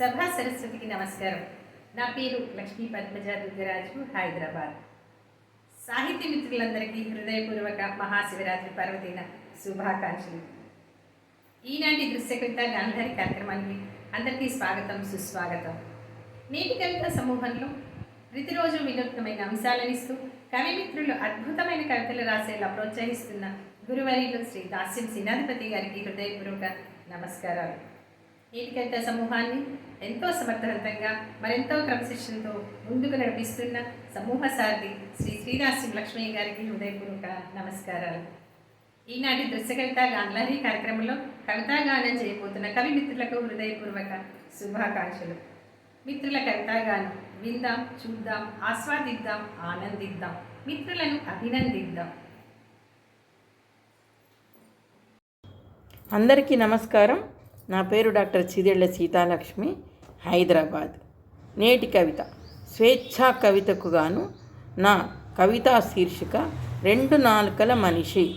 సభా సరస్వతికి నమస్కారం. నా పేరు లక్ష్మీ పద్మజ దుర్గరాజు హైదరాబాద్. సాహిత్య మిత్రులందరికీ హృదయపూర్వక మహాశివరాత్రి పర్వదిన శుభాకాంక్షలు. ఈనాటి దృశ్యకవిత గాంధారి కార్యక్రమానికి అందరికీ స్వాగతం సుస్వాగతం. నేటి కవిత సమూహంలో ప్రతిరోజు వినూత్నమైన అంశాలనిస్తూ కవి మిత్రులు అద్భుతమైన కవితలు రాసేలా ప్రోత్సహిస్తున్న గురువరిలో శ్రీ దాస్యం సేనాధిపతి గారికి హృదయపూర్వక నమస్కారాలు. నేటి సమూహాన్ని? ఎంతో సమర్థవంతంగా మరెంతో క్రమశిక్షణతో ముందుకు నడిపిస్తున్న సమూహ సారథి శ్రీ శ్రీదాస్యం లక్ష్మయ్య గారికి హృదయపూర్వక నమస్కారాలు. ఈనాటి దృశ్య కవిత కార్యక్రమంలో కవితాగానం చేయబోతున్న కవి మిత్రులకు హృదయపూర్వక శుభాకాంక్షలు. మిత్రుల కవితాగానం విందాం చూద్దాం ఆస్వాదిద్దాం ఆనందిద్దాం. మిత్రులను అభినందిద్దాం. అందరికీ నమస్కారం. నా పేరు డాక్టర్ చిదేళ్ళ సీతాలక్ష్మి హైదరాబాద్. నేటి కవిత. స్వేచ్ఛా కవితకు గాను నా కవితా శీర్షిక రెండు నాలుకల మనిషి.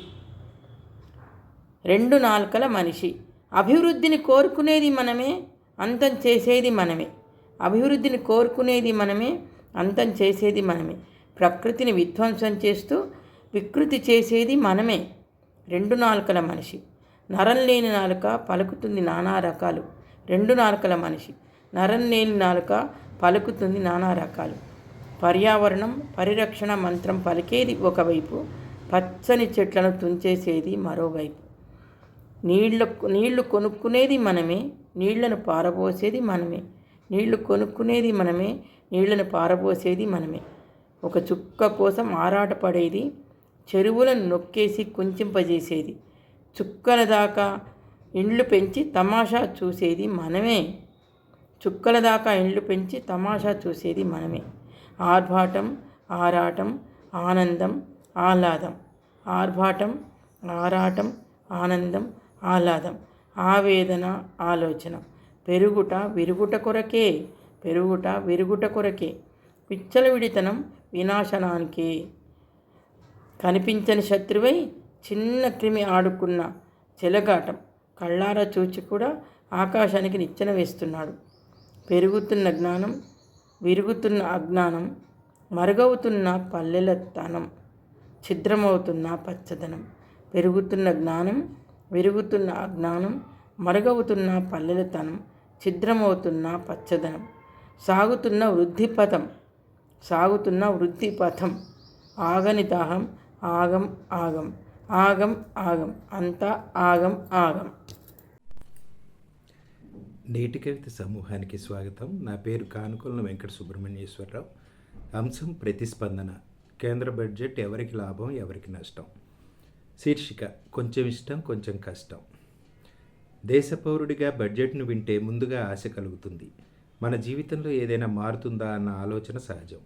రెండు నాలుకల మనిషి. అభివృద్ధిని కోరుకునేది మనమే అంతం చేసేది మనమే. అభివృద్ధిని కోరుకునేది మనమే అంతం చేసేది మనమే. ప్రకృతిని విధ్వంసం చేస్తూ వికృతి చేసేది మనమే. రెండు నాలుకల మనిషి. నరం లేని నాలుక పలుకుతుంది నానా రకాలు. రెండు నాలుకల మనిషి. నరం లేని నాలుక పలుకుతుంది నానా రకాలు. పర్యావరణం పరిరక్షణ మంత్రం పలికేది ఒకవైపు పచ్చని చెట్లను తుంచేసేది మరోవైపు. నీళ్ళ నీళ్ళు కొనుక్కునేది మనమే నీళ్ళను పారబోసేది మనమే. నీళ్ళు కొనుక్కునేది మనమే నీళ్ళను పారబోసేది మనమే. ఒక చుక్క కోసం ఆరాటపడేది చెరువులను నొక్కేసి కుంచింపజేసేది. చుక్కల దాకా ఇండ్లు పెంచి తమాషా చూసేది మనమే. చుక్కల దాకా ఇండ్లు పెంచి తమాషా చూసేది మనమే. ఆర్భాటం ఆరాటం ఆనందం ఆహ్లాదం. ఆర్భాటం ఆరాటం ఆనందం ఆహ్లాదం. ఆవేదన ఆలోచన. పెరుగుట విరుగుట కొరకే. పెరుగుట విరుగుట కొరకే. విచ్చలవిడితనం వినాశనానికే. కనిపించని శత్రువై చిన్న క్రిమి ఆడుకున్న చెలగాటం కళ్ళారా చూచి కూడా ఆకాశానికి నిచ్చెన వేస్తున్నాడు. పెరుగుతున్న జ్ఞానం విరుగుతున్న అజ్ఞానం మరుగవుతున్న పల్లెల తనం ఛిద్రమవుతున్న పచ్చదనం పెరుగుతున్న జ్ఞానం విరుగుతున్న అజ్ఞానం మరుగవుతున్న పల్లెల తనం ఛిద్రమవుతున్న పచ్చదనం సాగుతున్న వృద్ధిపథం సాగుతున్న వృద్ధిపథం ఆగని దాహం ఆగం ఆగం ఆగం ఆగం. అంతా ఆగం ఆగం. నేటి కవిత సమూహానికి స్వాగతం. నా పేరు కానుకొలను వెంకట సుబ్రహ్మణ్యేశ్వరరావు. అంశం ప్రతిస్పందన. కేంద్ర బడ్జెట్ ఎవరికి లాభం ఎవరికి నష్టం? శీర్షిక కొంచెం ఇష్టం కొంచెం కష్టం. దేశ పౌరుడిగా బడ్జెట్ను వింటే ముందుగా ఆశ కలుగుతుంది. మన జీవితంలో ఏదైనా మారుతుందా అన్న ఆలోచన సహజం.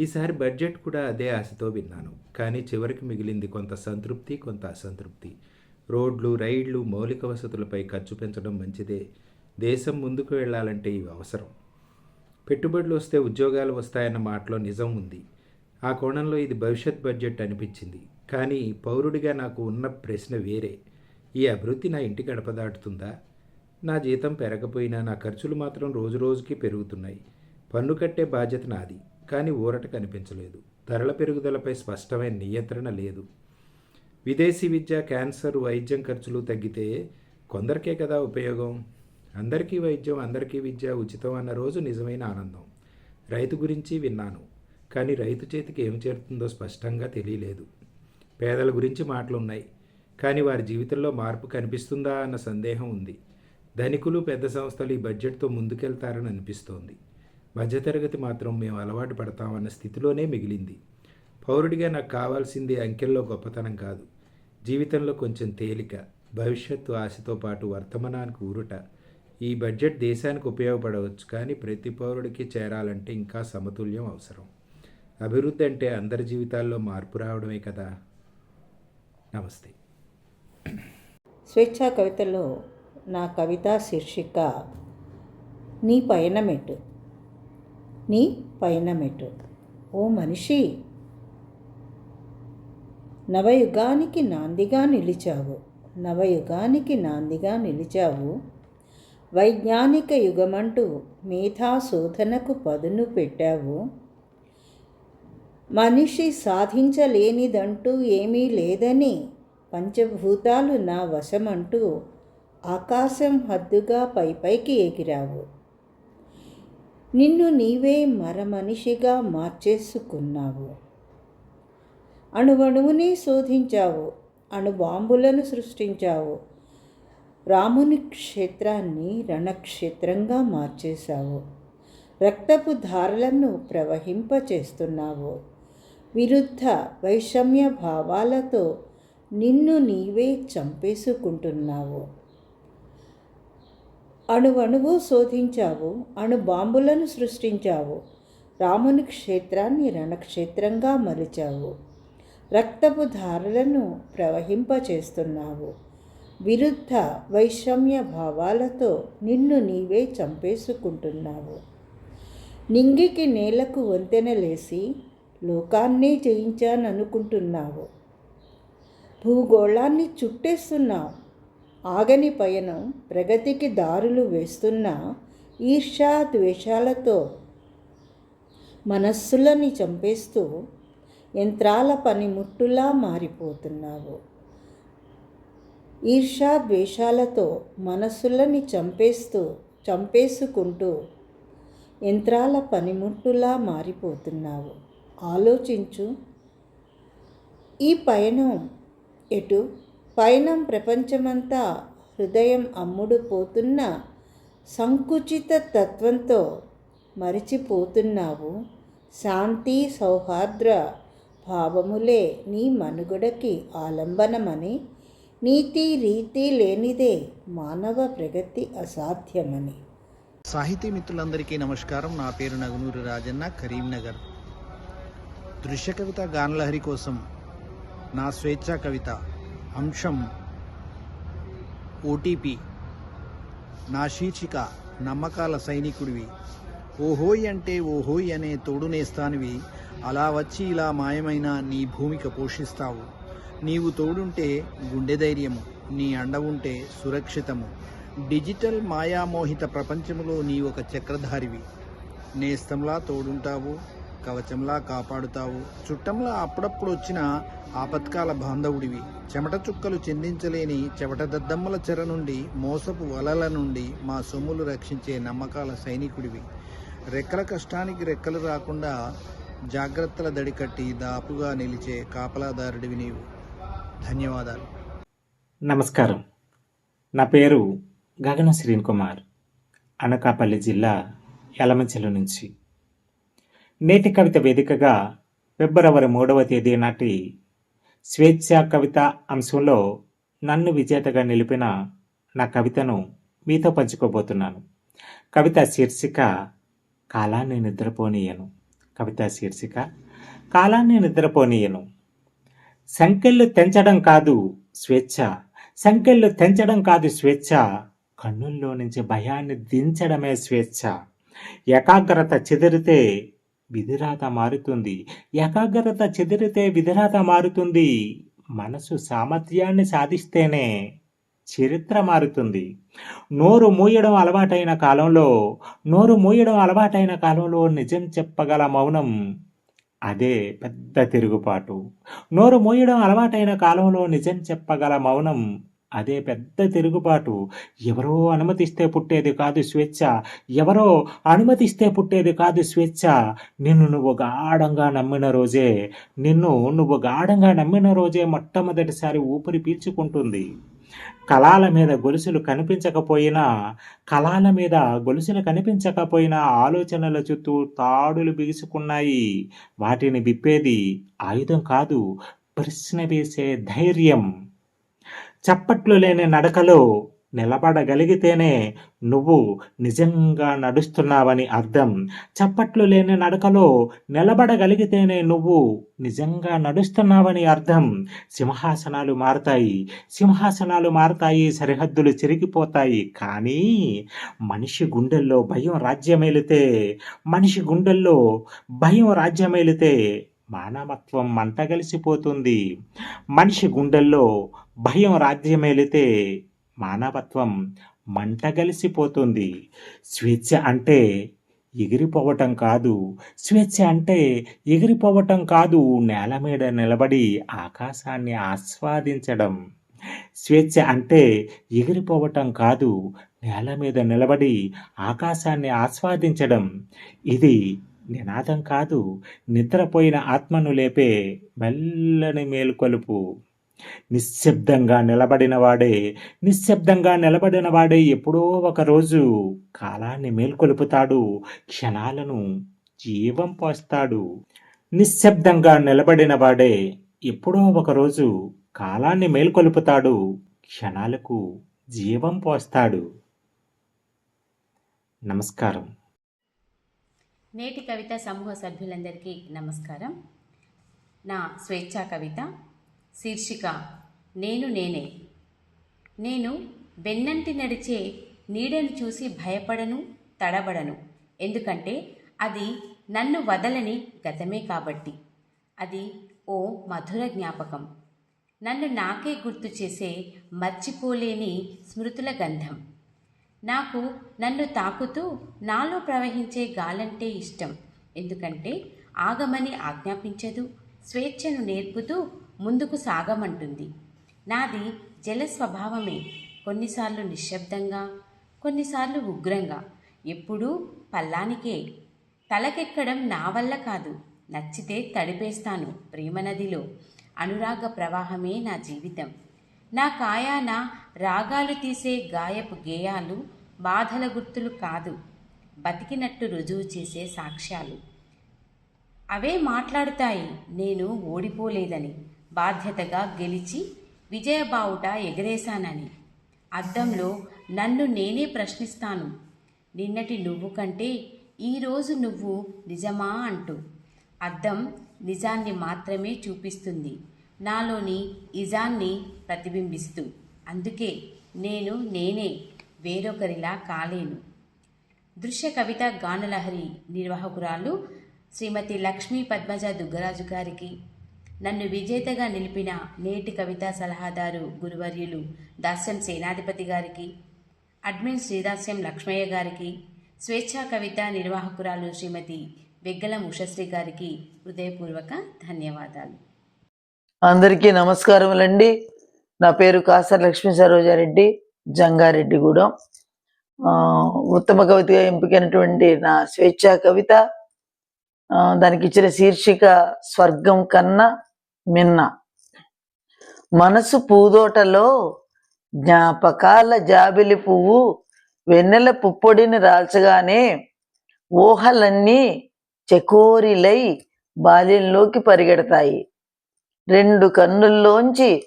ఈసారి బడ్జెట్ కూడా అదే ఆశతో విన్నాను. కానీ చివరికి మిగిలింది కొంత సంతృప్తి కొంత అసంతృప్తి. రోడ్లు రైళ్ళు మౌలిక వసతులపై ఖర్చు పెంచడం మంచిదే. దేశం ముందుకు వెళ్ళాలంటే ఇవి అవసరం. పెట్టుబడులు వస్తే ఉద్యోగాలు వస్తాయన్న మాటలో నిజం ఉంది. ఆ కోణంలో ఇది భవిష్యత్ బడ్జెట్ అనిపించింది. కానీ పౌరుడిగా నాకు ఉన్న ప్రశ్న వేరే. ఈ అభివృద్ధి నా ఇంటి గడప దాటుతుందా? నా జీతం పెరగపోయినా నా ఖర్చులు మాత్రం రోజు రోజుకి పెరుగుతున్నాయి. పన్ను కట్టే బాధ్యత నాది. కానీ ఊరట కనిపించలేదు. ధరల పెరుగుదలపై స్పష్టమైన నియంత్రణ లేదు. విదేశీ విద్య క్యాన్సర్ వైద్యం ఖర్చులు తగ్గితే కొందరికే కదా ఉపయోగం? అందరికీ వైద్యం అందరికీ విద్య ఉచితం అన్న రోజు నిజమైన ఆనందం. రైతు గురించి విన్నాను కానీ రైతు చేతికి ఏం చేరుతుందో స్పష్టంగా తెలియలేదు. పేదల గురించి మాటలున్నాయి కానీ వారి జీవితంలో మార్పు కనిపిస్తుందా అన్న సందేహం ఉంది. ధనికులు పెద్ద సంస్థలు ఈ బడ్జెట్తో ముందుకెళ్తారని అనిపిస్తోంది. మధ్యతరగతి మాత్రం మేము అలవాటు పడతామన్న స్థితిలోనే మిగిలింది. పౌరుడిగా నాకు కావాల్సింది అంకెల్లో గొప్పతనం కాదు. జీవితంలో కొంచెం తేలిక భవిష్యత్తు ఆశతో పాటు వర్తమానానికి ఊరుట. ఈ బడ్జెట్ దేశానికి ఉపయోగపడవచ్చు కానీ ప్రతి పౌరుడికి చేరాలంటే ఇంకా సమతుల్యం అవసరం. అభివృద్ధి అంటే అందరి జీవితాల్లో మార్పు రావడమే కదా. నమస్తే. స్వేచ్ఛా కవితలో నా కవితా శీర్షిక నీ పైన నీ పైన మెట్టు. ఓ మనిషి! నవయుగానికి నాందిగా నిలిచావు. నవయుగానికి నాందిగా నిలిచావు. వైజ్ఞానిక యుగమంటూ మేధా శోధనకు పదును పెట్టావు. మనిషి సాధించలేనిదంటూ ఏమీ లేదని పంచభూతాలు నా వశమంటూ ఆకాశం హద్దుగా పైపైకి ఎగిరావు. నిన్ను నీవే మరమనిషిగా మార్చేసుకున్నావు. అణువణువుని శోధించావు అణుబాంబులను సృష్టించావు రాముని క్షేత్రాన్ని రణక్షేత్రంగా మార్చేశావు రక్తపు ధారలను ప్రవహింపచేస్తున్నావు విరుద్ధ వైషమ్య భావాలతో నిన్ను నీవే చంపేసుకుంటున్నావు. అణువణువు శోధించావు అణు బాంబులను సృష్టించావు రాముని క్షేత్రాన్ని రణక్షేత్రంగా మలిచావు రక్తపు ధారలను ప్రవహింపచేస్తున్నావు. విరుద్ధ వైషమ్య భావాలతో నిన్ను నీవే చంపేసుకుంటున్నావు. నింగికి నేలకు వంతెనలేసి లోకాన్నే జయించాననుకుంటున్నావు. భూగోళాన్ని చుట్టేస్తున్నావు. ఆగని పయనం ప్రగతికి దారులు వేస్తున్న ఈర్ష్యా ద్వేషాలతో మనస్సులని చంపేస్తూ యంత్రాల పనిముట్టులా మారిపోతున్నావు. ఈర్ష్యా ద్వేషాలతో మనస్సులని చంపేస్తూ చంపేసుకుంటూ యంత్రాల పనిముట్టులా మారిపోతున్నావు. ఆలోచించు. ఈ పయనం ఎటు? పైన ప్రపంచమంతా హృదయం అమ్ముడు పోతున్న సంకుచిత తత్వంతో మరిచిపోతున్నావు. శాంతి సౌహార్ద్ర భావములే నీ మనుగడకి ఆలంబనమని నీతి రీతి లేనిదే మానవ ప్రగతి అసాధ్యమని. సాహితీ మిత్రులందరికీ నమస్కారం. నా పేరు నగునూరు రాజన్న కరీంనగర్. దృశ్య కవిత గానలహరి కోసం నా స్వేచ్ఛా కవిత. అంశం ఓటీపీ. నా శీర్షిక నమ్మకాల సైనికుడివి. ఓహోయ్ అంటే ఓహోయ్ అనే తోడునేస్తానివి అలా వచ్చి ఇలా మాయమైన నీ భూమిక పోషిస్తావు. నీవు తోడుంటే గుండె ధైర్యము నీ అండ ఉంటే సురక్షితము. డిజిటల్ మాయామోహిత ప్రపంచంలో నీ ఒక చక్రధారివి. నేస్తంలా తోడుంటావు. కవచంలా కాపాడుతావు. చుట్టంలా అప్పుడప్పుడు వచ్చిన ఆపత్కాల బాంధవుడివి. చెమట చుక్కలు చెందించలేని చెమట దద్దమ్మల చెర నుండి మోసపు వలల నుండి మా సొమ్ములు రక్షించే నమ్మకాల సైనికుడివి. రెక్కల కష్టానికి రెక్కలు రాకుండా జాగ్రత్తల దడికట్టి దాపుగా నిలిచే కాపలాదారుడివి నీవు. ధన్యవాదాలు. నమస్కారం. నా పేరు గగన శ్రీన్ కుమార్. అనకాపల్లి జిల్లా యలమంచెల నుంచి. నేటి కవిత వేదికగా ఫిబ్రవరి మూడవ తేదీ నాటి స్వేచ్ఛా కవిత అంశంలో నన్ను విజేతగా నిలిపిన నా కవితను మీతో పంచుకోబోతున్నాను. కవిత శీర్షిక కాలాన్ని నిద్రపోనీయను కవిత శీర్షిక కాలాన్ని నిద్రపోనీయను సంఖ్యలు తెంచడం కాదు స్వేచ్ఛ సంఖ్యలు తెంచడం కాదు స్వేచ్ఛ కన్నుల్లో నుంచి భయాన్ని దించడమే స్వేచ్ఛ. ఏకాగ్రత చెదిరితే విధిరాత మారుతుంది. ఏకాగ్రత చెదిరితే విధిరాత మారుతుంది. మనసు సామర్థ్యాన్ని సాధిస్తేనే చరిత్ర మారుతుంది. నోరు మూయడం అలవాటైన కాలంలో నోరు మూయడం అలవాటైన కాలంలో నిజం చెప్పగల మౌనం అదే పెద్ద తిరుగుబాటు. నోరు మూయడం అలవాటైన కాలంలో నిజం చెప్పగల మౌనం అదే పెద్ద తిరుగుబాటు. ఎవరో అనుమతిస్తే పుట్టేది కాదు స్వేచ్ఛ. ఎవరో అనుమతిస్తే పుట్టేది కాదు స్వేచ్ఛ. నిన్ను నువ్వు గాఢంగా నమ్మిన రోజే. నిన్ను నువ్వు గాఢంగా నమ్మిన రోజే మొట్టమొదటిసారి ఊపిరి పీల్చుకుంటుంది. కళాల మీద గొలుసులు కనిపించకపోయినా కళాల మీద గొలుసులు కనిపించకపోయినా ఆలోచనల చుట్టూ తాడులు బిగుసుకున్నాయి. వాటిని విప్పేది ఆయుధం కాదు ప్రశ్న వేసే ధైర్యం. చప్పట్లు లేని నడకలో నిలబడగలిగితేనే నువ్వు నిజంగా నడుస్తున్నావని అర్థం. చప్పట్లు లేని నడకలో నిలబడగలిగితేనే నువ్వు నిజంగా నడుస్తున్నావని అర్థం. సింహాసనాలు మారుతాయి. సింహాసనాలు మారుతాయి సరిహద్దులు చిరిగిపోతాయి. కానీ మనిషి గుండెల్లో భయం రాజ్యమేలితే మనిషి గుండెల్లో భయం రాజ్యమేలితే మానవత్వం మంటగలిసిపోతుంది మనిషి గుండెల్లో భయం రాజ్యమేలితే మానవత్వం మంటగలిసిపోతుంది. స్వేచ్ఛ అంటే ఎగిరిపోవటం కాదు. స్వేచ్ఛ అంటే ఎగిరిపోవటం కాదు. నేల మీద నిలబడి ఆకాశాన్ని ఆస్వాదించడం. స్వేచ్ఛ అంటే ఎగిరిపోవటం కాదు. నేల మీద నిలబడి ఆకాశాన్ని ఆస్వాదించడం. ఇది నినాదం కాదు. నిద్రపోయిన ఆత్మను లేపే మెల్లని మేలుకొలుపు. నిశ్శబ్దంగా నిలబడినవాడే నిశ్శబ్దంగా నిలబడినవాడే ఎప్పుడో ఒక రోజు కాలాన్ని మేల్కొలుపుతాడు క్షణాలను జీవం పోస్తాడు. నిశ్శబ్దంగా నిలబడినవాడే ఎప్పుడో ఒక రోజు కాలాన్ని మేల్కొలుపుతాడు క్షణాలకు జీవం పోస్తాడు. నమస్కారం. నేటి కవిత సమూహ సభ్యులందరికీ నమస్కారం. నా స్వేచ్ఛా కవిత శీర్షిక నేను నేనే. నేను వెన్నంటి నడిచే నీడను చూసి భయపడను తడబడను. ఎందుకంటే అది నన్ను వదలని గతమే కాబట్టి. అది ఓ మధుర జ్ఞాపకం. నన్ను నాకే గుర్తు చేసే మర్చిపోలేని స్మృతుల గంధం. నాకు నన్ను తాకుతూ నాలో ప్రవహించే గాలంటే ఇష్టం. ఎందుకంటే ఆగమని ఆజ్ఞాపించదు స్వేచ్ఛను నేర్పుతూ ముందుకు సాగమంటుంది. నాది జల స్వభావమే కొన్నిసార్లు నిశ్శబ్దంగా కొన్నిసార్లు ఉగ్రంగా. ఎప్పుడూ పల్లానికే. తలకెక్కడం నా వల్ల కాదు. నచ్చితే తడిపేస్తాను ప్రేమనదిలో అనురాగ ప్రవాహమే నా జీవితం. నా కాయాన రాగాలు తీసే గాయపు గేయాలు బాధల గుర్తులు కాదు. బతికినట్టు రుజువు చేసే సాక్ష్యాలు. అవే మాట్లాడుతాయి. నేను ఓడిపోలేదని. బాధ్యతగా గెలిచి విజయబావుట ఎగరేశానని. అద్దంలో నన్ను నేనే ప్రశ్నిస్తాను. నిన్నటి నువ్వు కంటే ఈరోజు నువ్వు నిజమా అంటూ. అద్దం నిజాన్ని మాత్రమే చూపిస్తుంది. నాలోని ఇజాన్ని ప్రతిబింబిస్తూ. అందుకే నేను నేనే వేరొకరిలా కాలేను. దృశ్య కవిత గానలహరి నిర్వాహకురాలు శ్రీమతి లక్ష్మీ పద్మజ దుగ్గరాజు గారికి నన్ను విజేతగా నిలిపిన నేటి కవితా సలహాదారు గురువర్యులు దాస్యం సేనాధిపతి గారికి అడ్మిన్ శ్రీదాస్యం లక్ష్మయ్య గారికి స్వేచ్ఛా కవిత నిర్వాహకురాలు శ్రీమతి వెగ్గల ఉషశ్రీ గారికి హృదయపూర్వక ధన్యవాదాలు. అందరికీ నమస్కారములండి. నా పేరు కాసర లక్ష్మీ సరోజారెడ్డి జంగారెడ్డిగూడెం. కూడా ఉత్తమ కవితగా ఎంపికైనటువంటి నా స్వేచ్ఛా కవిత దానికి ఇచ్చిన శీర్షిక స్వర్గం కన్నా మిన్న. మనసు పూదోటలో జ్ఞాపకాల జాబిలి పువ్వు వెన్నెల పుప్పొడిని రాల్చగానే ఊహలన్నీ చెకోరిలై బాల్యంలోకి పరిగెడతాయి. రెండు కన్నుల్లోంచి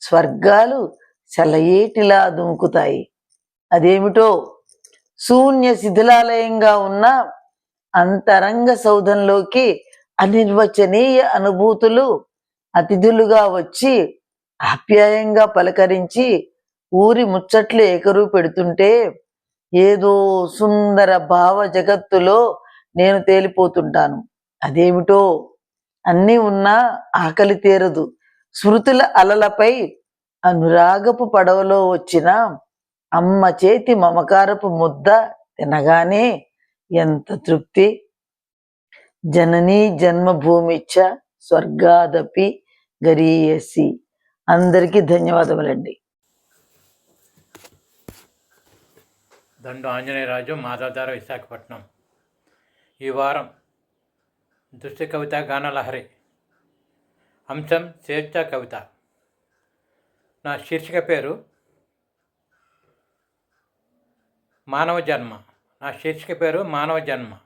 స్వర్గాలు సెలయేటిలా దుముకుతాయి. అదేమిటో శూన్య శిథిలాలయంగా ఉన్న అంతరంగ సౌధంలోకి అనిర్వచనీయ అనుభూతులు అతిథులుగా వచ్చి ఆప్యాయంగా పలకరించి ఊరి ముచ్చట్లు ఏకరు పెడుతుంటే ఏదో సుందర భావ జగత్తులో నేను తేలిపోతుంటాను. అదేమిటో అన్నీ ఉన్నా ఆకలి తీరదు. స్మృతుల అలలపై అనురాగపు పడవలో వచ్చిన అమ్మ చేతి మమకారపు ముద్ద తినగానే ఎంత తృప్తి. జననీ జన్మభూమిచ్చ స్వర్గాదపి గరీయసి. అందరికీ ధన్యవాదములండి. దండు ఆంజనేయరాజు మాధవధార విశాఖపట్నం. ఈ వారం దృశ్య కవిత గానలహరి అంశం స్వేచ్ఛ కవిత. నా శీర్షిక పేరు మానవ జన్మ. నా శీర్షిక పేరు మానవ జన్మ.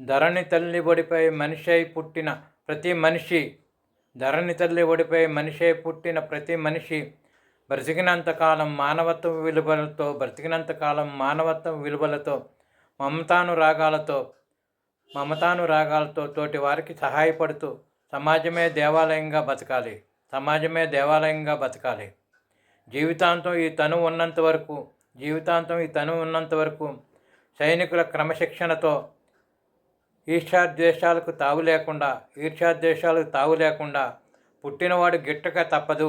ధరణి తల్లి ఒడిపై మనిషి అయి పుట్టిన ప్రతి మనిషి ధరణి తల్లి ఒడిపై మనిషి అయి పుట్టిన ప్రతి మనిషి బ్రతికినంతకాలం మానవత్వ విలువలతో బ్రతికినంతకాలం మానవత్వ విలువలతో మమతానురాగాలతో మమతానురాగాలతో తోటి వారికి సహాయపడుతూ సమాజమే దేవాలయంగా బతకాలి. సమాజమే దేవాలయంగా బతకాలి. జీవితాంతం ఈ తను ఉన్నంత వరకు జీవితాంతం ఈ తను ఉన్నంత వరకు సైనికుల క్రమశిక్షణతో ఈర్ష్యాద్వేషాలకు తావు లేకుండా ఈర్ష్యాద్వేషాలకు తావు లేకుండా పుట్టినవాడు గిట్టక తప్పదు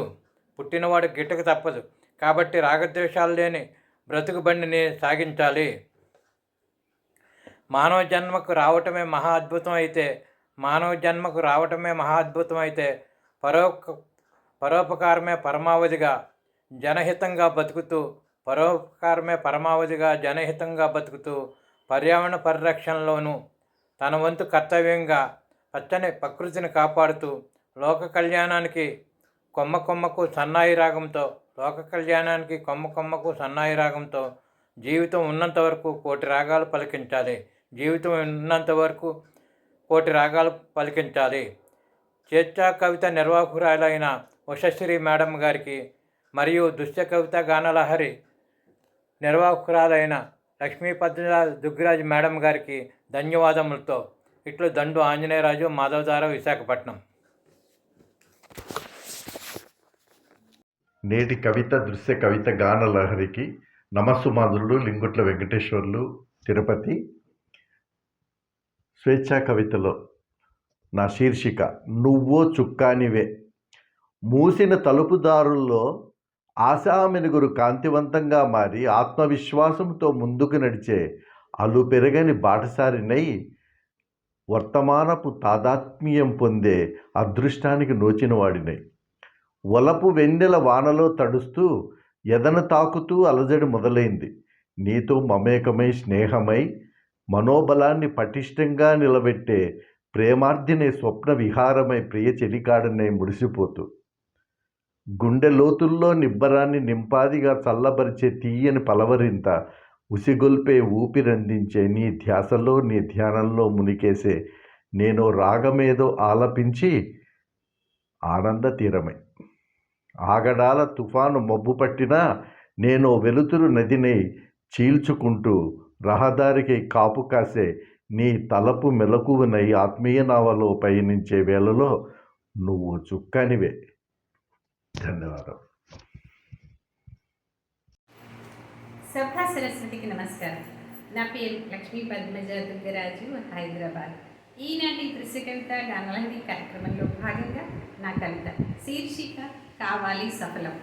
పుట్టినవాడు గిట్టక తప్పదు. కాబట్టి రాగద్వేషాలు లేని బ్రతుకు బండిని సాగించాలి. మానవ జన్మకు రావటమే మహా అద్భుతం అయితే మానవ జన్మకు రావటమే మహా అద్భుతం అయితే పరోప పరోపకారమే పరమావధిగా జనహితంగా బతుకుతూ పరోపకారమే పరమావధిగా జనహితంగా బతుకుతూ పర్యావరణ పరిరక్షణలోనూ తన వంతు కర్తవ్యంగా పచ్చని ప్రకృతిని కాపాడుతూ లోక కళ్యాణానికి కొమ్మ కొమ్మకు సన్నాయి రాగంతో లోక కళ్యాణానికి కొమ్మ కొమ్మకు సన్నాయి రాగంతో జీవితం ఉన్నంత వరకు కోటి రాగాలు పలికించాలి. జీవితం ఉన్నంత వరకు కోటి రాగాలు పలికించాలి. చేర్చా కవిత నిర్వాహకురాలైన ఉషశ్రీ మేడం గారికి మరియు దుష్య కవిత గానలహరి నిర్వాహకురాలైన లక్ష్మీ పద్మ దుగ్గిరాజు మేడం గారికి ధన్యవాదములతో ఇట్లు దండు ఆంజనేయరాజు మాధవదార విశాఖపట్నం. నేటి కవిత దృశ్య కవిత గాన లహరికి నమస్సుమాధులు లింగుట్ల వెంకటేశ్వర్లు తిరుపతి. స్వేచ్ఛా కవితలో నా శీర్షిక నువ్వో చుక్కానివే మూసిన తలుపుదారుల్లో ఆశామెనుగురు కాంతివంతంగా మారి ఆత్మవిశ్వాసంతో ముందుకు నడిచే అలు పెరగని బాటసారినై వర్తమానపు తాదాత్మ్యం పొందే అదృష్టానికి నోచినవాడినై. వలపు వెన్నెల వానలో తడుస్తూ ఎదన తాకుతూ అలజడి మొదలైంది. నీతో మమేకమై స్నేహమై మనోబలాన్ని పటిష్టంగా నిలబెట్టే ప్రేమార్ధినే స్వప్న విహారమై ప్రియ చెలికాడనే ముడిసిపోతూ గుండె లోతుల్లో నిబ్బరాన్ని నింపాదిగా చల్లబరిచే తీయని పలవరింత ఉసిగొల్పే ఊపిరందించే నీ ధ్యాసలో నీ ధ్యానంలో మునికేసే నేను రాగమేదో ఆలపించి ఆనంద తీరమై ఆగడాల తుఫాను మబ్బు పట్టినా నేను వెలుతురు నదిని చీల్చుకుంటూ రహదారికి కాపు కాసే నీ తలపు మెలకువనై ఆత్మీయ నావలో పయనించే వేళలో నువ్వు చుక్కనివే. ధన్యవాదాలు. సభా సరస్వతికి నమస్కారం. నా పేరు లక్ష్మీ పద్మజ దుర్గరాజు హైదరాబాద్. ఈనాటి దృశ్య కవిత గానలహరి కార్యక్రమంలో భాగంగా నా కవిత శీర్షిక కావాలి సఫలం.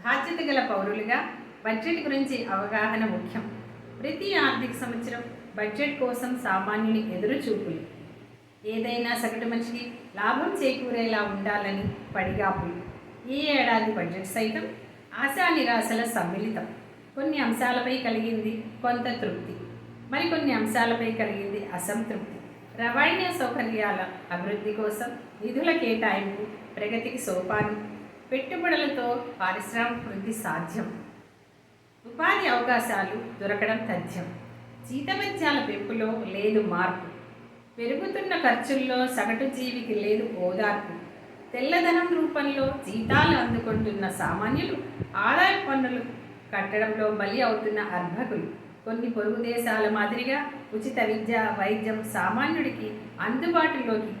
బాధ్యత గల పౌరులుగా బడ్జెట్ గురించి అవగాహన ముఖ్యం. ప్రతి ఆర్థిక సంవత్సరం బడ్జెట్ కోసం సామాన్యుని ఎదురు చూపులు ఏదైనా సగటు మనిషికి లాభం చేకూరేలా ఉండాలని పడిగాపులు ఈ ఏడాది బడ్జెట్ సైతం ఆశా నిరాశల సమ్మిళితం. కొన్ని అంశాలపై కలిగింది కొంత తృప్తి. మరికొన్ని అంశాలపై కలిగింది అసంతృప్తి. రవాణా సౌకర్యాల అభివృద్ధి కోసం నిధుల కేటాయింపు ప్రగతికి సోపానం. పెట్టుబడులతో పారిశ్రామిక వృద్ధి సాధ్యం. ఉపాధి అవకాశాలు దొరకడం తథ్యం. జీతమత్యాల పెంపులో లేదు మార్పు. పెరుగుతున్న ఖర్చుల్లో సగటు జీవికి లేదు ఓదార్పు. తెల్లధనం రూపంలో జీతాలు అందుకుంటున్న సామాన్యులు ఆదాయ పన్నులు కట్టడంలో బలి అవుతున్న అర్భకులు. కొన్ని పొరుగు దేశాల మాదిరిగా ఉచిత విద్య వైద్యం సామాన్యుడికి అందుబాటులోకి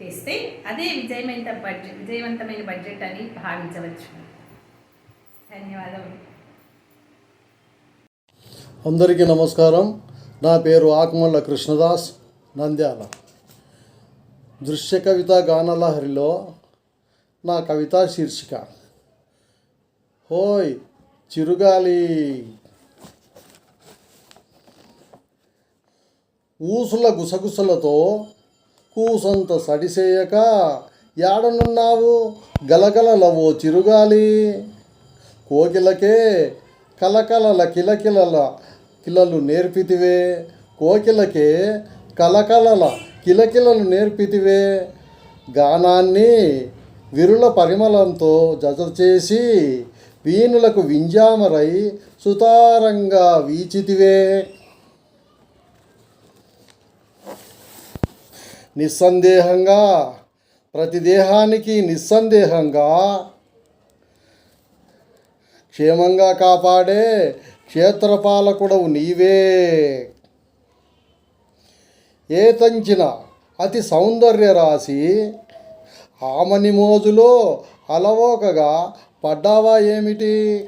తెస్తే అదే విజయమైన బడ్జెట్ విజయవంతమైన బడ్జెట్ అని భావించవచ్చు. ధన్యవాదములు. అందరికీ నమస్కారం. నా పేరు ఆకుమల్ల కృష్ణదాస్. నంద్యాల. దృశ్య కవిత గానలహరిలో నా కవిత శీర్షిక. హోయ్ చిరుగాలి. ఊసుల గుసగుసలతో కూసంత సడిసేయక యాడనున్నావు గలగలలవో చిరుగాలి. కోకిలకే కలకలల కిలకిలల కిలలు నేర్పితివే కోకిలకే కలకలల కిలకిలలు నేర్పితివే. గానాన్ని విరుల పరిమళంతో జత చేసి వీణులకు వింజామరై సుతారంగా వీచితివే. నిస్సందేహంగా ప్రతి దేహానికి నిస్సందేహంగా క్షేమంగా కాపాడే క్షేత్రపాలకుడవు నీవే. ఏతంచిన అతి సౌందర్య రాశి ఆమని మోజులో అలవోకగా పడ్డావా ఏమిటి?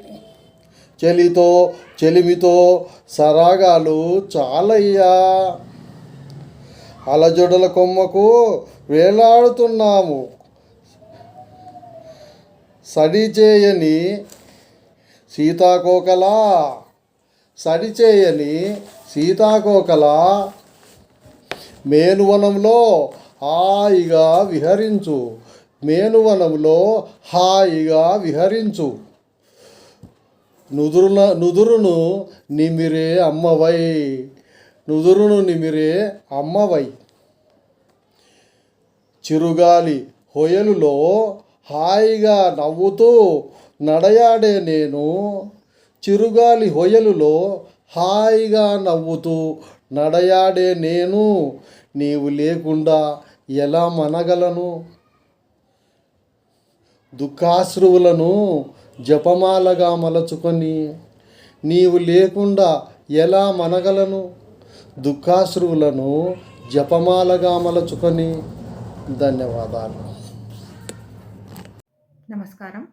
చెలితో చెలిమితో సరాగాలు చాలయ్యా. అలజడుల కొమ్మకు వేలాడుతున్నాము. సడి చేయని సడిచేయని సీతాకోకలా మేనువనంలో హాయిగా విహరించు. మేనువనంలో హాయిగా విహరించు. నుదురున నుదురును నిమిరే అమ్మవై. నుదురును నిమిరే అమ్మవై. చిరుగాలి హొయలులో హాయిగా నవ్వుతూ నడయాడే నేను. చిరుగాలి హొయలులో హాయిగా నవ్వుతూ నడయాడే నేను నీవు లేకుండా ఎలా మనగలను? దుఃఖాశ్రువులను జపమాలగా మలచుకొని నీవు లేకుండా ఎలా మనగలను? దుఃఖాశ్రువులను జపమాలగా మలచుకొని. ధన్యవాదాలు. నమస్కారం.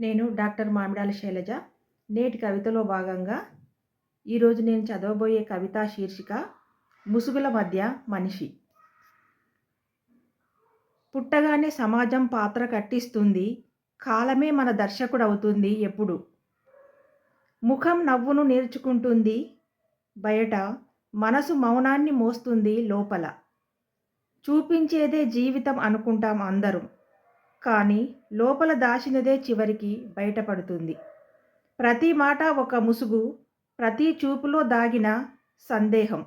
నేను డాక్టర్ మామిడాల శైలజ. నేటి కవితలో భాగంగా ఈరోజు నేను చదవబోయే కవితా శీర్షిక ముసుగుల మధ్య మనిషి. పుట్టగానే సమాజం పాత్ర కట్టిస్తుంది కాలమే మన దర్శకుడు అవుతుంది ఎప్పుడు. ముఖం నవ్వును నేర్చుకుంటుంది బయట మనసు మౌనాన్ని మోస్తుంది లోపల. చూపించేదే జీవితం అనుకుంటాం అందరం కానీ లోపల దాచినదే చివరికి బయటపడుతుంది. ప్రతి మాట ఒక ముసుగు ప్రతి చూపులో దాగిన సందేహం.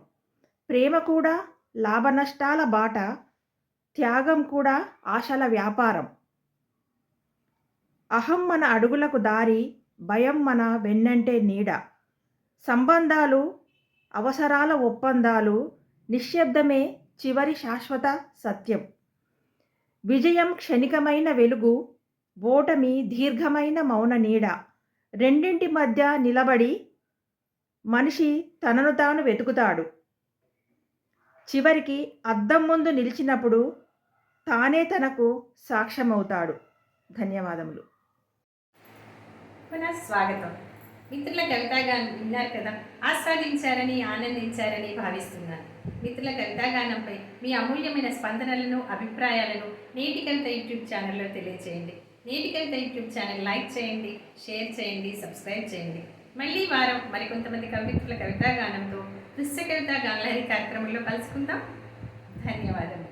ప్రేమ కూడా లాభనష్టాల బాట త్యాగం కూడా ఆశల వ్యాపారం. అహం మన అడుగులకు దారి భయం మన వెన్నంటే నీడ. సంబంధాలు అవసరాల ఒప్పందాలు నిశ్శబ్దమే చివరి శాశ్వత సత్యం. విజయం క్షణికమైన వెలుగు ఓటమి దీర్ఘమైన మౌన నీడ. రెండింటి మధ్య నిలబడి మనిషి తనను తాను వెతుకుతాడు. చివరికి అద్దం ముందు నిలిచినప్పుడు తానే తనకు సాక్ష్యమవుతాడు. ధన్యవాదములు. పునః స్వాగతం. మిత్రుల కవితాగానం విన్నారు కదా? ఆస్వాదించారని ఆనందించారని భావిస్తున్నాను. మిత్రుల కవితాగానంపై మీ అమూల్యమైన స్పందనలను అభిప్రాయాలను నేటి కవిత యూట్యూబ్ ఛానల్లో తెలియజేయండి నేటి కవిత యూట్యూబ్ ఛానల్ లైక్ చేయండి షేర్ చేయండి సబ్స్క్రైబ్ చేయండి. మళ్ళీ వారం మరికొంతమంది కవిత్రుల కవితాగానంతో దృశ్య కవితా గానలహరి కార్యక్రమంలో కలుసుకుందాం. ధన్యవాదాలు